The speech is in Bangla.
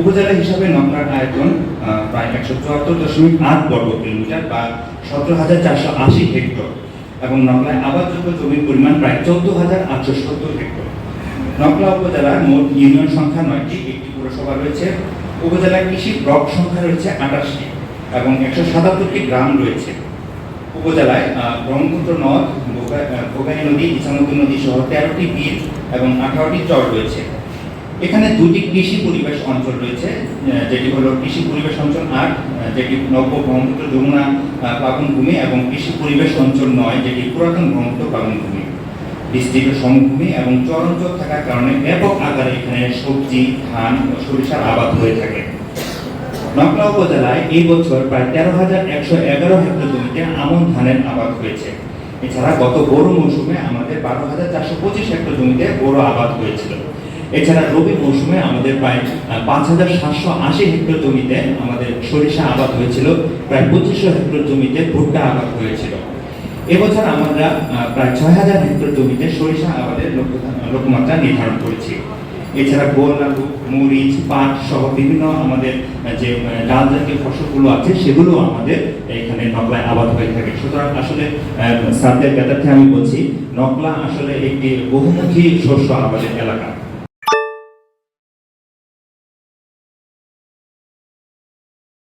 উপজেলা হিসাবে নকলার আয়তন প্রায় একশো চুয়াত্তর দশমিক আট বর্গ কিলোমিটার বা সতেরো হাজার চারশো আশি হেক্টর এবং নকলায় আবাদযোগ্য জমির পরিমাণ প্রায় চোদ্দ হাজার আটশো সত্তর হেক্টর। নকলা উপজেলার মোট ইউনিয়ন সংখ্যা নয়টি, একটি পৌরসভা রয়েছে, উপজেলার কৃষি ব্লক সংখ্যা রয়েছে আঠাশটি এবং একশো সাতাত্তরটি গ্রাম রয়েছে। উপজেলায় ব্রহ্মপুত্র নদ ভোগাই নদী, ইছামতি নদী সহ তেরোটি বিল এবং আঠারোটি চর রয়েছে। এখানে দুটি কৃষি পরিবেশ অঞ্চল রয়েছে যেটি হলো কৃষি পরিবেশ অঞ্চল আট যেটি নব্য ব্রহ্মপুত্র যমুনা আহ, প্লাবনভূমি এবং কৃষি পরিবেশ অঞ্চল নয় যেটি পুরাতন ব্রহ্মপুত্র প্লাবনভূমি বিস্তৃত সমভূমি এবং চর অঞ্চল থাকার কারণে ব্যাপক আকারে এখানে সবজি ধান ও সরিষার আবাদ হয়ে থাকে। নকলা উপজেলায় এই বছর প্রায় তেরো হাজার একশো এগারো হেক্টর জমিতে আমন ধানের আবাদ হয়েছে। এছাড়া গত বড় মৌসুমে আমাদের বারো হাজার চারশো পঁচিশ হেক্টর জমিতে বড় আবাদ হয়েছিল। এছাড়া রবি মৌসুমে আমাদের প্রায় পাঁচ হাজার সাতশো আশি হেক্টর জমিতে আমাদের সরিষা আবাদ হয়েছিল, প্রায় পঁচিশশো হেক্টর জমিতে ভুট্টা আবাদ হয়েছিল। এবছর আমরা প্রায় ছয় হাজার হেক্টর জমিতে সরিষা আবাদের লক্ষ্য- লক্ষ্যমাত্রা নির্ধারণ করেছি। এছাড়া গোল আলু, মরিচ, পাট সহ বিভিন্ন আমাদের যে ডাল জাতীয় ফসলগুলো আছে, সেগুলো আমাদের এখানে নকলায় আবাদ হয়ে থাকে। সুতরাং আসলে স্যারদের জ্ঞাতার্থে আমি বলছি, নকলা আসলে একটি বহুমুখী শস্য আবাদের এলাকা।